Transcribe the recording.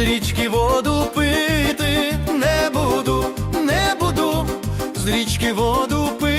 з річки воду пити не буду, не буду, з річки воду пити.